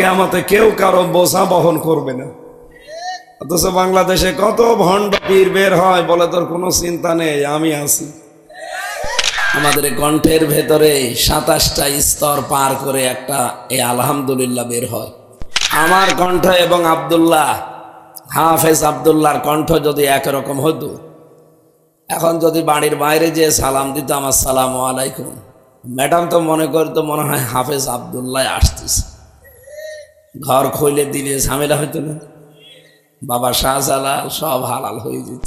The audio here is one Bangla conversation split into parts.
কেয়ামতে কেউ কারও বোঝা বহন করবে না। অথচ বাংলাদেশে কত ভণ্ড পীর বের হয় বলে তোর কোনো চিন্তা নেই, আমি আছি। আমাদের কণ্ঠের ভেতরে সাতাশটা স্তর পার করে একটা এই আলহামদুলিল্লাহ বের হয়। আমার কণ্ঠ এবং আব্দুল্লাহ, হাফেজ আব্দুল্লাহর কণ্ঠ যদি একরকম হতো এখন যদি বাড়ির বাইরে যে সালাম দিতাম আসসালাম আলাইকুম। ম্যাডাম তো মনে করতো মনে হয় হাফেজ আব্দুল্লাহ আসতেছে। ঘর খুলে দিলে ঝামেলা হইতো না বাবা শাহজালাল সব হালাল হয়ে যেত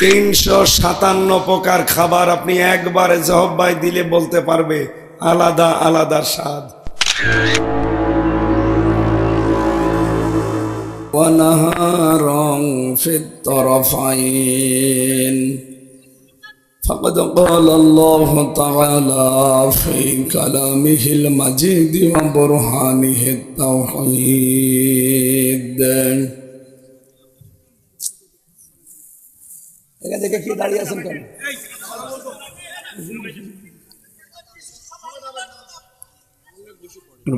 তিনশো সাতান্ন প্রকার খাবার আপনি একবারে জহব্বাই দিলে বলতে পারবে আলাদা আলাদা স্বাদ ونهارا في الطرفين فقد قال الله تعالى في كلامه المجيد وبرهانه التوحيد এখান থেকে কি দাঁড়িয়ে আছেন কেন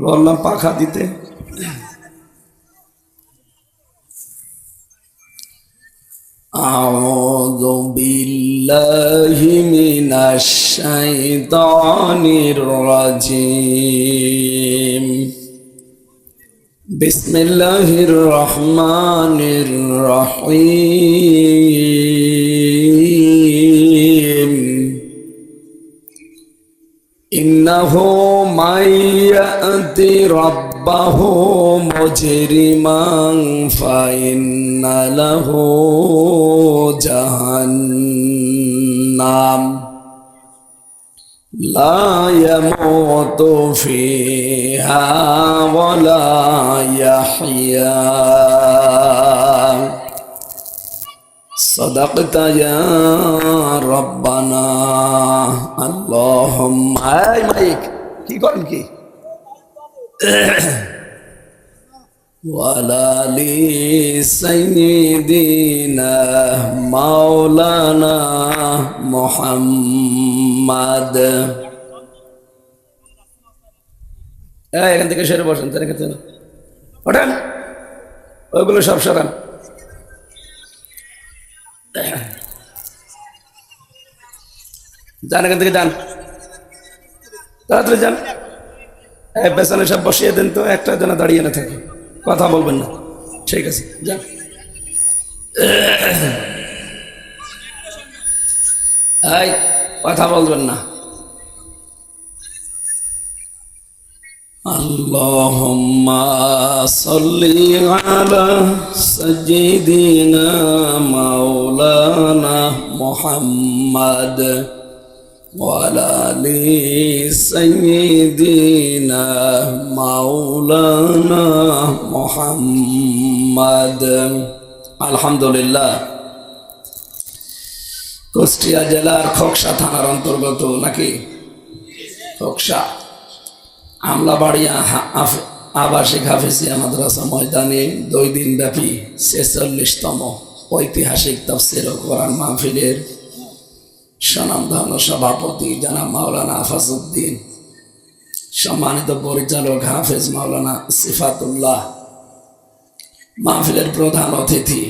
বললাম পাখা দিতে أعوذ بالله من الشيطان الرجيم. بسم الله الرحمن الرحيم. إنه من يأتي ربه مجرما فإن له جهنم لا يموت فيها ولا يحيا صدقت يا ربنا اللهم اي মাইক কি করেন কি ولا لسيدنا مولانا محمد এই, এখান থেকে সেরে বসেন তার এখান থেকে ওঠেন ওইগুলো সব সরান যান এখান থেকে যান তাড়াতাড়ি যান এই পেছনে সব বসিয়ে দেন তো একটা যেন দাঁড়িয়ে না থাকে কথা বলবেন না ঠিক আছে যান এই কথা বলবেন না اللهم صل على سيدنا مولانا محمد وعلى ال سيدنا مولانا محمد الحمد لله কুষ্টিয়া জেলার খোকসা থানার অন্তর্গত নাকি খোকসা আমলাবাড়িয়া হা- আফ- আবাসিক হাফিজিয়া মাদ্রাসা ময়দানে দুই দিন ব্যাপী ছেচল্লিশতম ঐতিহাসিক তফসির ও কোরআন মাহফিলের স্বনামধন্য সভাপতি জানাব মাওলানা আফাজউদ্দিন। সম্মানিত পরিচালক হাফেজ মাওলানা সিফাতুল্লাহ। মাহফিলের প্রধান অতিথি,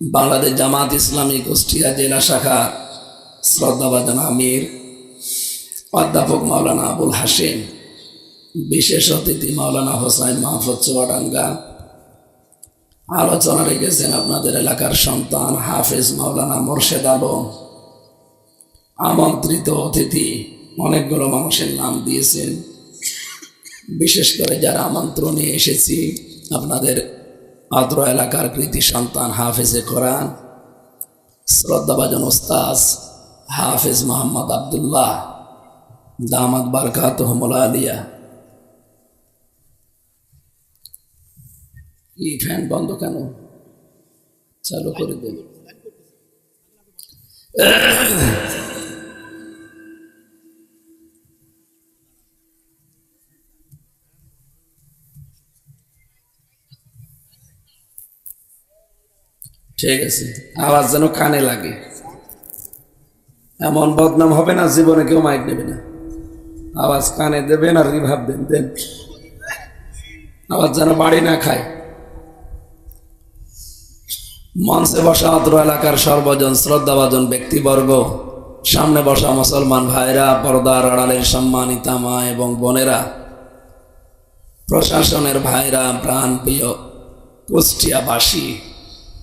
বাংলাদেশ জামাত ইসলামী কুষ্টিয়া জেলা শাখা শ্রদ্ধাবাদন আমির, অধ্যাপক মাওলানা আবুল হাসিম বিশেষ অতিথি মাওলানা হোসাইন মাহফুজ চুয়াডাঙ্গা। আলোচনা রেখেছেন আপনাদের এলাকার সন্তান হাফেজ মাওলানা মোর্শেদ আলম। আমন্ত্রিত অতিথি অনেকগুলো মানুষের নাম দিয়েছেন। বিশেষ করে যারা আমন্ত্রণে এসেছি, আপনাদের আদ্র এলাকার কৃতি সন্তান হাফেজে কোরআন, শ্রদ্ধাভাজন ওস্তাজ হাফেজ মোহাম্মদ আবদুল্লাহ দামাদ বারকাত আলিয়া। কি ফ্যান বন্ধ কেন? চালু করে দেব ঠিক আছে। আওয়াজ যেন কানে লাগে। এমন বদনাম হবে না, জীবনে কেউ মাইক নেবে না। আওয়াজ কানে দেবেন আর রিভাব দেন দেন। আবার যেন বাড়ি না খায়। মঞ্চে বসা অত্র এলাকার সর্বজন শ্রদ্ধাভাজন ব্যক্তিবর্গ, সামনে বসা মুসলমান ভাইরা, পর্দার আড়ালের সম্মানিতা মা এবং বোনেরা, প্রশাসনের ভাইরা প্রাণ প্রিয় কুষ্টিয়াবাসী।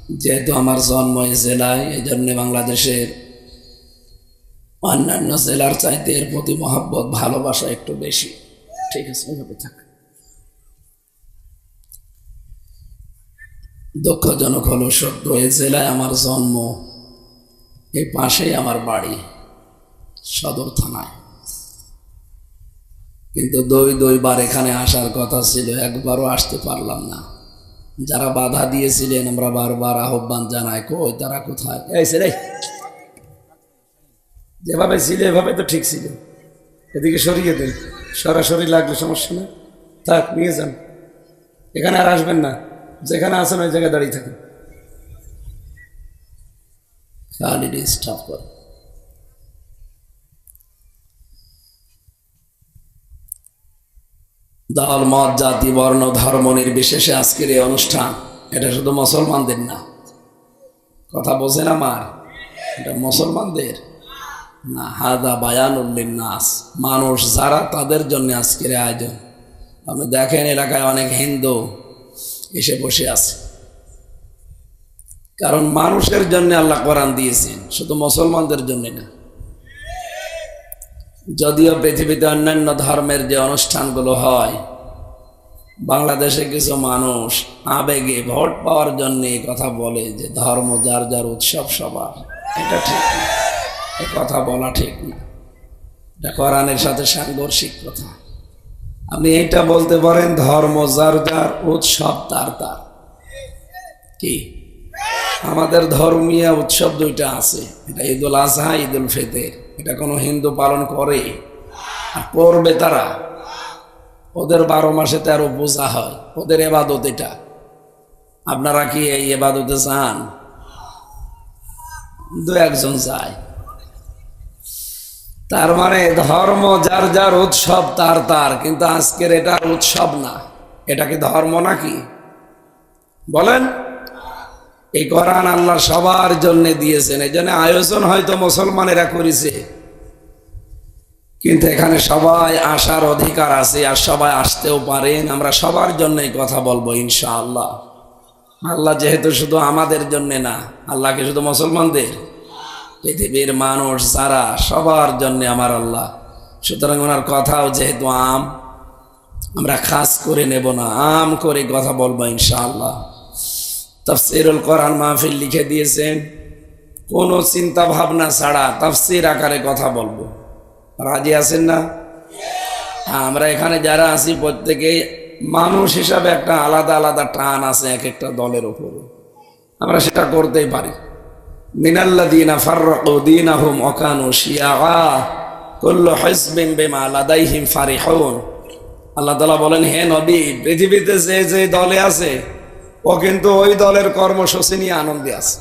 যেহেতু আমার জন্ম এই জেলায় এই জন্যে বাংলাদেশের অন্যান্য জেলার চাইতে এর প্রতি মহাব্বত, ভালোবাসা একটু বেশি। ঠিক আছে ওইভাবে থাক। দুঃখজনক হলো সত্য এই জেলায় আমার জন্ম, এই পাশেই আমার বাড়ি, সদর থানায়। কিন্তু দুই দুইবার এখানে আসার কথা ছিল, একবারও আসতে পারলাম না। যারা বাধা দিয়েছিলেন, আমরা বারবার আহ্বান জানাই, কই তারা কোথায়? ছেলে। যেভাবে ছিল, এভাবে তো ঠিক ছিল। এদিকে সরিয়ে দেন। সরাসরি লাগলে সমস্যা না থাক, নিয়ে যান। এখানে আর আসবেন না। যেখানে আসেন ওই জায়গায় দাঁড়িয়ে থাকুন। খালি ডিস্টার্ব করে দল, মত, জাতি, বর্ণ, ধর্ম নির্বিশেষে আজকের এই অনুষ্ঠান। এটা শুধু মুসলমানদের না। কথা বোঝেন আমার? এটা মুসলমানদের? না, হাদা বায়ানুল্লিন নাস মানুষ যারা, তাদের জন্য আজকের আয়োজন। আপনি দেখেন, এলাকায় অনেক হিন্দু এসে বসে আছে। কারণ মানুষের জন্য আল্লাহ কোরআন দিয়েছেন, শুধু মুসলমানদের জন্য না। যদিও পৃথিবীতে অন্যান্য ধর্মের যে অনুষ্ঠানগুলো হয়, বাংলাদেশে কিছু মানুষ আবেগে ভোট পাওয়ার জন্য কথা বলে যে ধর্ম যার যার উৎসব সবার। এটা ঠিক এ কথা বলা ঠিক না। এটা কোরআনের সাথে সাংঘর্ষিক কথা। আপনি এটা বলতে পারেন, ধর্ম যার যার উৎসব তার তার। কি? আমাদের ধর্মীয় উৎসব দুইটা আছে। এটা ঈদুল আজহা, ঈদুল ফিতর। এটা কোনো হিন্দু পালন করে। আর করবে তারা। ওদের বারো মাসে তেরো পূজা হয়। ওদের এবাদত এটা। আপনারা কি এই এবাদতে চান? দু একজন যায়। তার মানে ধর্ম যার যার উৎসব তার তার, কিন্তু আজকের এটা উৎসব না। এটা কি ধর্ম নাকি? বলেন। এই কোরআন আল্লাহ সবার জন্য দিয়েছেন, এই জন্য আয়োজন হয়তো মুসলমানেরা করেছে। কিন্তু এখানে সবাই আসার অধিকার আছে আর সবাই আসতেও পারেন, আমরা সবার জন্যই কথা বলব ইনশাআল্লাহ। আল্লাহ আল্লাহ যেহেতু শুধু আমাদের জন্যে না আল্লাহকে শুধু মুসলমানদের? পৃথিবীর মানুষ যারা, সবার জন্য আমার আল্লাহ। সুতরাং ওনার কথাও যেহেতু আম, আমরা খাস করে নেব না, আম করে কথা বলব ইনশাআল্লাহ। তফসিরুল কোরআন মাহফিল লিখে দিয়েছেন কোনো চিন্তা ভাবনা ছাড়া তফসির আকারে কথা বলব। রাজি আছেন না? হ্যাঁ, আমরা এখানে যারা আছি প্রত্যেকেই মানুষ হিসাবে একটা আলাদা আলাদা টান আছে এক একটা দলের উপরে। আমরা সেটা করতেই পারি। মিনাল্লাদিনা ফাররাকু দীনাহুম ওয়াকানু শিয়াআ কুল্লু হিজবিন বিমা লাদাইহিম ফারিহুন। আল্লাহ তালা বলেন হে নবী পৃথিবীতে যে যে দলে আছে ও কিন্তু ওই দলের কর্মসূচি নিয়ে আনন্দে আছে।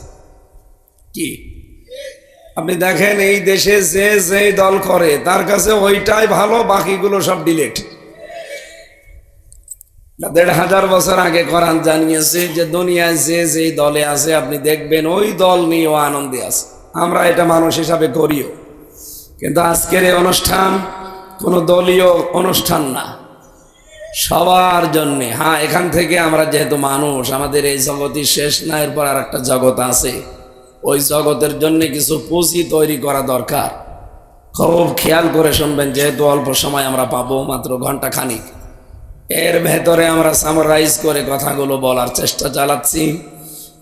কি? আপনি দেখেন এই দেশে যে যে দল করে, তার কাছে ওইটাই ভালো, বাকিগুলো সব ডিলেট। দেড় হাজার বছর আগে কোরআন জানিয়েছে যে দুনিয়ায় যে যে দলে আছে, আপনি দেখবেন ওই দল নিয়েও আনন্দে আছে। আমরা এটা মানুষ হিসাবে করিও। কিন্তু আজকের এই অনুষ্ঠান কোনো দলীয় অনুষ্ঠান না। সবার জন্যে। হ্যাঁ এখান থেকে আমরা যেহেতু মানুষ, আমাদের এই জগতই শেষ না, এরপর আর একটা জগৎ আছে। ওই জগতের জন্য কিছু পুঁজি তৈরি করা দরকার। খুব খেয়াল করে শুনবেন, যেহেতু অল্প সময় আমরা পাবো, মাত্র ঘণ্টা খানিক এর ভেতরে আমরা সামারাইজ করে কথাগুলো বলার চেষ্টা চালাচ্ছি।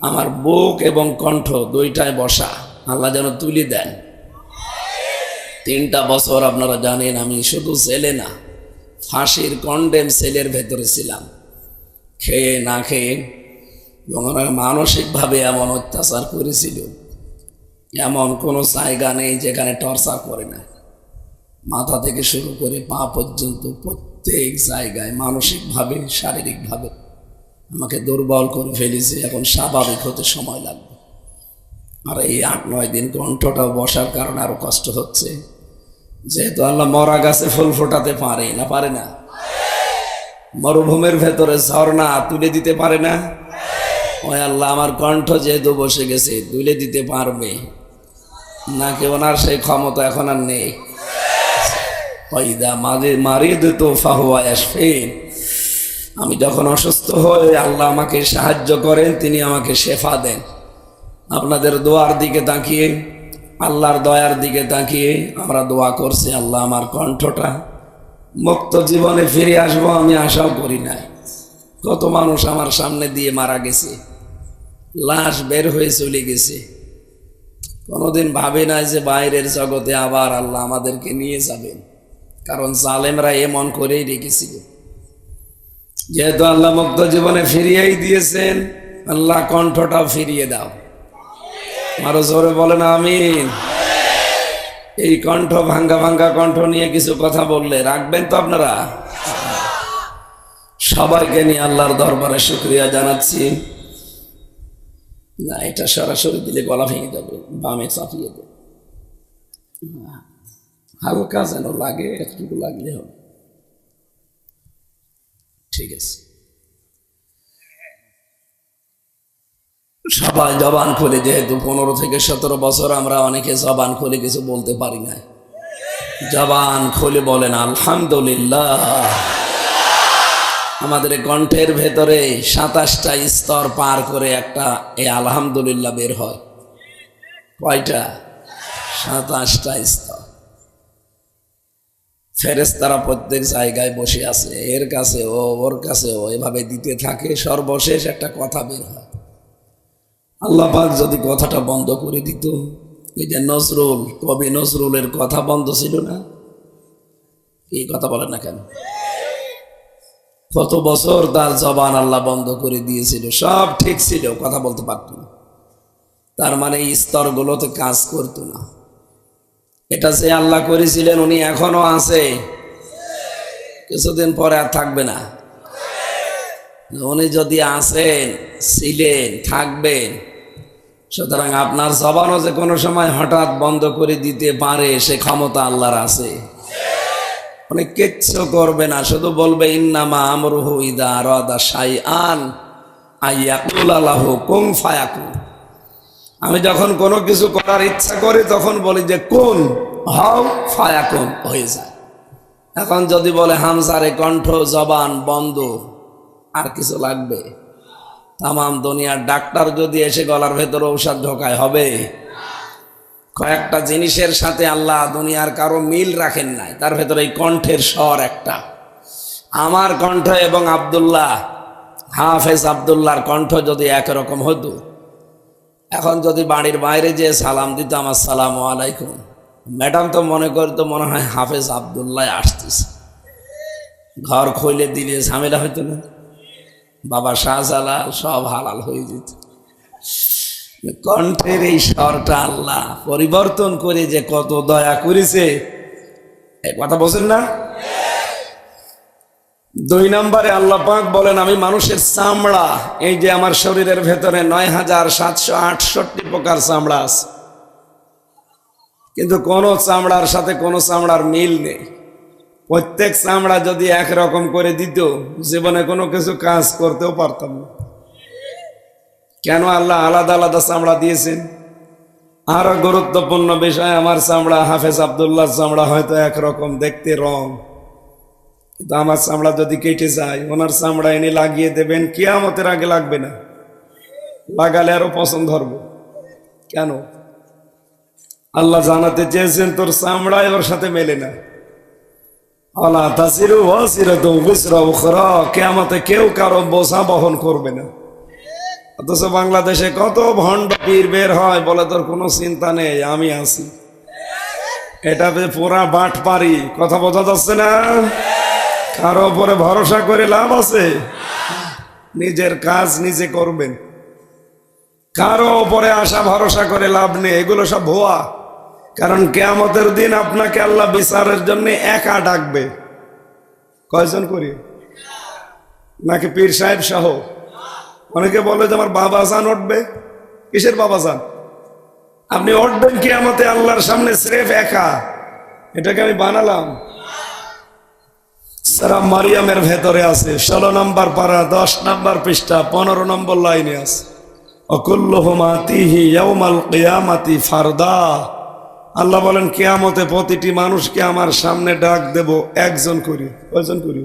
আমার বুক এবং কণ্ঠ দুইটায় বসা। আল্লাহ যেন তুলি দেন। তিনটা বছর আপনারা জানেন, আমি শুধু ছেলে না ফাঁসির কন্ডেম সেলের ভেতরে ছিলাম। খেয়ে না খেয়ে এবং মানসিকভাবে এমন অত্যাচার করেছিল, এমন কোনো জায়গা নেই যেখানে টর্চার করে না। মাথা থেকে শুরু করে পা পর্যন্ত প্রত্যেক জায়গায় মানসিকভাবে, শারীরিকভাবে আমাকে দুর্বল করে ফেলেছে, এখন স্বাভাবিক হতে সময় লাগবে। আর এই আট নয় দিন কণ্ঠটা বসার কারণে আরও কষ্ট হচ্ছে। যেহেতু আল্লাহ মরা গাছে ফুল ফোটাতে পারে না পারে না। মরুভূমির ভেতরে ঝর্ণা তুলে দিতে পারে না। ওই আল্লাহ, আমার কণ্ঠ যেহেতু বসে গেছে, তুলে দিতে পারবে। নাকি ওনার সেই ক্ষমতা এখন আর নেই। আমি যখন অসুস্থ হই আল্লাহ আমাকে সাহায্য করেন, তিনি আমাকে শেফা দেন। আপনাদের দোয়ার দিকে তাকিয়ে আল্লাহর দয়ার দিকে তাকিয়ে আমরা দোয়া করছি, আল্লাহ আমার কণ্ঠটা মুক্ত জীবনে ফিরে আসব, আমি আশাও করি নাই। কত মানুষ আমার সামনে দিয়ে মারা গেছে, লাশ বের হয়ে চলে গেছে। কোনোদিন ভাবে নাই যে বাইরের জগতে আবার আল্লাহ আমাদেরকে নিয়ে যাবেন। কারণ জালেমরা এমন করেই রেখেছিল। যেহেতু আল্লাহ মুক্ত জীবনে ফিরিয়েই দিয়েছেন, আল্লাহ কণ্ঠটাও ফিরিয়ে দাও। আরও জোরে বলেন আমিন। এই কণ্ঠ, ভাঙ্গা ভাঙ্গা কণ্ঠ নিয়ে কিছু কথা বললে রাখবেন তো আপনারা? সবাইকে নিয়ে আল্লাহর দরবারে শুক্রিয়া জানাচ্ছি। না, এটা সরাসরি দিলে গলা ভেঙে যাবে, বামে চাপিয়ে দেবে। হালকা যেন লাগে, একটুকু লাগলে হবে। ঠিক আছে। সবাই জবান খুলে, যেহেতু পনেরো থেকে সতেরো বছর আমরা অনেকে জবান খুলে কিছু বলতে পারি না জবান খুলে বলেন, আলহামদুলিল্লাহ। আমাদের কণ্ঠের ভেতরে সাতাশটা স্তর পার করে একটা এই আলহামদুলিল্লাহ বের হয়। কয়টা? সাতাশটা স্তর। ফেরেস্তারা প্রত্যেক জায়গায় বসে আছে, এর কাছে ও ওর কাছে ও এভাবে দিতে থাকে, সর্বশেষ একটা কথা বের হয়। আল্লাহ পাক যদি কথাটা বন্ধ করে দিত, এই যে নজরুল, কবি নজরুলের কথা বন্ধ ছিল না? এই কথা বলে না কেন? কত বছর তার জবান আল্লাহ বন্ধ করে দিয়েছিল, সব ঠিক ছিল, কথা বলতে পারত না। তার মানে এই স্তরগুলোতে কাজ করতো না। এটা যে আল্লাহ করেছিলেন, উনি এখনও আছে। কিছুদিন পরে আর থাকবে না। উনি যদি আসেন, ছিলেন, থাকবেন, সুতরাং আপনার জবানও যে কোনো সময় হঠাৎ বন্ধ করে দিতে পারে, সে ক্ষমতা আল্লাহর আছে। উনি কিচ্ছু করবে না, শুধু বলবে, ইন্নামা আমরুহু ইদা রাদা শাই আন আইয়াকুল আলাহু কুং ফায়াকুন। আমি যখন কোনো কিছু করার ইচ্ছা করি, তখন বলি যে, কোন, হও, ফায়াকুন, হয়ে যায়। এখন যদি বলে হামসারে কণ্ঠ জবান বন্ধ। আর কিছু লাগবে? তাম দুনিয়ার ডাক্তার যদি এসে গলার ভেতরে ঔষধ ঢোকায়, হবে? কয়েকটা জিনিসের সাথে আল্লাহ দুনিয়ার কারও মিল রাখেন নাই। তার ভেতরে এই কণ্ঠের স্বর একটা। আমার কণ্ঠ এবং আবদুল্লাহ, হাফেজ আবদুল্লাহর কণ্ঠ যদি একরকম হতো এখন যদি বাড়ির বাইরে যেয়ে সালাম দিতাম আসসালামু আলাইকুম। ম্যাডাম তো মনে করতো মনে হয় হাফেজ আবদুল্লাহ আসতেছে। ঘর খুলে দিলে ঝামেলা হইতো না। বাবা শাহজালাল সব হালাল হয়ে যেত। কণ্ঠের এই স্বরটা আল্লাহ পরিবর্তন করে যে কত দয়া করেছে। কথা বলছেন না? দুই নম্বরে আল্লাহ পাক বলেন, আমি মানুষের চামড়া, এই যে আমার শরীরের ভেতরে নয় হাজার সাতশো আটষট্টি প্রকার চামড়া আছে। কিন্তু কোনো চামড়ার সাথে কোনো চামড়ার মিল নেই। প্রত্যেক চামড়া যদি একরকম করে দিত, জীবনে কোনো কিছু কাজ করতেও পারতাম না। কেন আল্লাহ আলাদা আলাদা চামড়া দিয়েছেন? আরও গুরুত্বপূর্ণ বিষয়, আমার চামড়া, হাফেজ আবদুল্লাহ চামড়া হয়তো একরকম, দেখতে রং। কিন্তু আমার চামড়া যদি কেটে যায়, ওনার চামড়া এনে লাগিয়ে দেবেন, কিয়ামতের আগে লাগবে না। লাগালে আরও পছন্দ ধরবে কেন? আল্লাহ জানাতে চেয়েছেন, তোর চামড়ায় ওর সাথে মেলে না। কিয়ামতে কেউ কারও বোঝা বহন করবে না। অথচ বাংলাদেশে কত ভণ্ড পীর বের হয়, বলে তোর কোনো চিন্তা নেই, আমি আছি। এটা পুরা বাট পারি কথা বোঝা যাচ্ছে না? কারও উপরে ভরসা করে লাভ আছে? নিজের কাজ নিজে করবেন। কারও উপরে আশা ভরসা করে লাভ নেই, এগুলো সব ভুয়া। কারণ কেয়ামতের দিন আপনাকে আল্লাহ বিচারের জন্য একা ডাকবে। কয়জন করি? নাকি পীর সাহেব সহ? অনেকে বলে যে আমার বাবা যান উঠবে। কিসের বাবা যান? আপনি উঠবেন কি আমাতে আল্লাহর সামনে স্রেফ একা। এটাকে আমি বানালাম। সারা মারিয়ামের ভেতরে আছে। ষোলো নম্বর পারা দশ নম্বর পৃষ্ঠা, পনেরো নম্বর লাইনে আছে। অকুল্লহমাতিহি ইয়াউমাল কিয়ামাতি ফারদা। আল্লাহ বলেন, কেয়ামতে প্রতিটি মানুষকে আমার সামনে ডাক দেব, একজন করি, কয়জন করি?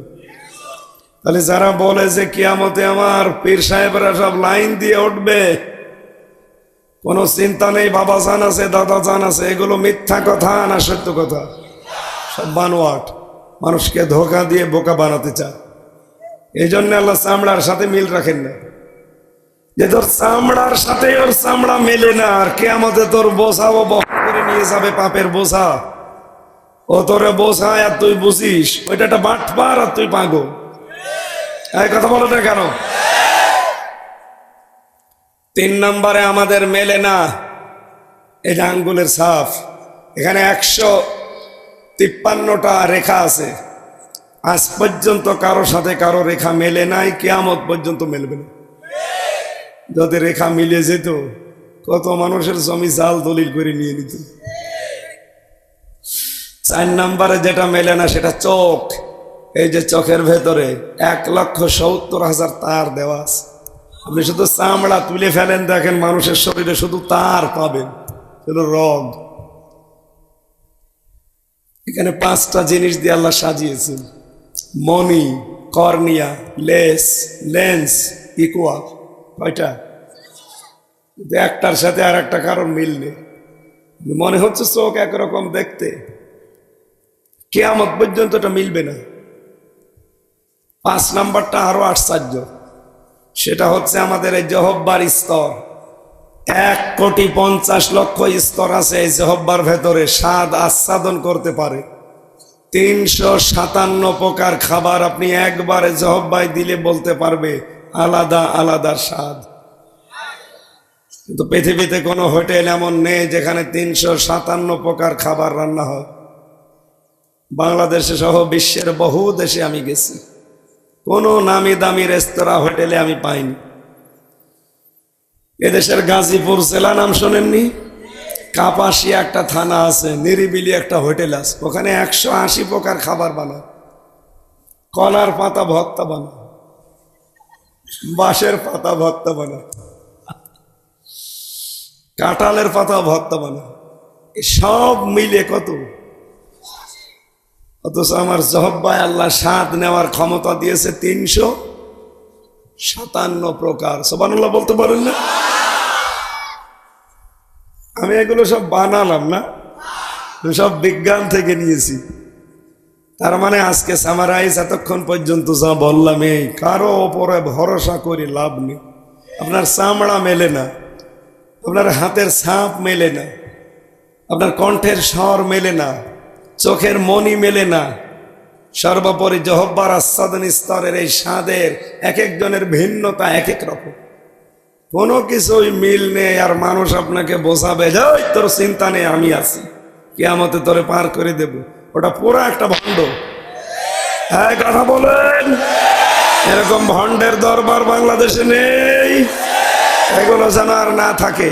তাহলে যারা বলে যে কেয়ামতে আমার পীর সাহেবরা সব লাইন দিয়ে উঠবে, কোনো চিন্তা নেই, বাবা জান আছে, দাদা জান আছে, এগুলো মিথ্যা কথা না সত্য কথা? সব বানোয়াট, মানুষকে ধোকা দিয়ে বোকা বানাতে চায়। এই জন্য আল্লাহ চামড়ার সাথে মিল রাখেন না। যে তোর চামড়ার সাথে ওর চামড়া মেলে না, আর কে আমাদের তোর বসাবো করে নিয়ে যাবে পাপের বোঝা। ও তোরে বোঝায় আর তুই বুঝিস ওইটা একটা বাটপার আর তুই পাগো এই কথা বলো না কেন? তিন নম্বরে আমাদের মেলে না, এটা আঙ্গুলের সাফ এখানে একশো তিপ্পান্নটা রেখা আছে। আজ পর্যন্ত কারও সাথে কারও রেখা মেলে নাই, কেয়ামত পর্যন্ত মেলবে না। যদি রেখা মিলে যেত কত মানুষের জমি জাল দলিল করে নিয়ে নিত। চার নাম্বারে যেটা মেলে না সেটা চোখ। এই যে চোখের ভেতরে এক লক্ষ সত্তর হাজার তার দেওয়া আছে। আপনি শুধু চামড়া তুলে ফেলেন, দেখেন মানুষের শরীরে শুধু তার পাবেন, শুধু রগ। এখানে পাঁচটা জিনিস দিয়ে আল্লাহ সাজিয়েছেন। মনি কর্নিয়া, লেস, লেন্স, ইকুয়াল, কয়টা? কিন্তু একটার সাথে আর একটা কারণ মিল নেই। মনে হচ্ছে চোখ একরকম দেখতে। কেয়ামত পর্যন্ত এটা মিলবে না। পাঁচ নাম্বারটা আরও আশ্চর্য। সেটা হচ্ছে আমাদের এই জহব্বার স্তর। এক কোটি পঞ্চাশ লক্ষ স্তর আছে এই জহব্বার ভেতরে, স্বাদ আস্বাদন করতে পারে। তিনশো সাতান্ন প্রকার খাবার আপনি একবারে জহব্বাই দিলে বলতে পারবে, আলাদা আলাদা স্বাদ। কিন্তু পৃথিবীতে কোনো হোটেল এমন নেই যেখানে তিনশো সাতান্ন প্রকার খাবার রান্না হয়। বাংলাদেশে সহ বিশ্বের বহু দেশে আমি গেছি। কোনো নামি দামি রেস্তোরাঁ, হোটেলে আমি পাইনি। এদেশের গাজীপুর জেলা নাম শোনেননি? কাপাসিয়া একটা থানা আছে, নিরিবিলি একটা হোটেল আছে। ওখানে একশো আশি প্রকার খাবার বানায়। কলার পাতা ভর্তা বানায়। বাঁশের পাতা ভর্তা বানায়। কাঁঠালের পাতা ভর্তা এই সব মিলে কত? অথচ আমার জহব্বায় আল্লাহ স্বাদ নেওয়ার ক্ষমতা দিয়েছে তিনশো সাতান্ন প্রকার। সোবানুল্লাহ বলতে পারেন না? আমি এগুলো সব বানালাম না। সব বিজ্ঞান থেকে নিয়েছি। তার মানে আজকে সামারাইজ এতক্ষণ পর্যন্ত যা বললাম এই। কারও ওপরে ভরসা করে লাভ নেই। আপনার চামড়া মেলে না। আপনার হাতের ছাপ মেলে না। আপনার কণ্ঠের স্বর মেলে না। চোখের মনি মেলে না। সর্বোপরি জহব্বার আস্বাদন স্তরের এই স্বাদের এক একজনের ভিন্নতা এক এক রকম। কোনো কিছুই মিল নেই আর মানুষ আপনাকে বোঝাবে যাই তোর চিন্তা নেই, আমি আছি। কেয়ামতে তোরে পার করে দেব। ওটা পুরো একটা ভণ্ড। হ্যাঁ কথা বলেন। এরকম ভণ্ডের দরবার বাংলাদেশে নেই। এগুলো যেন আর না থাকে।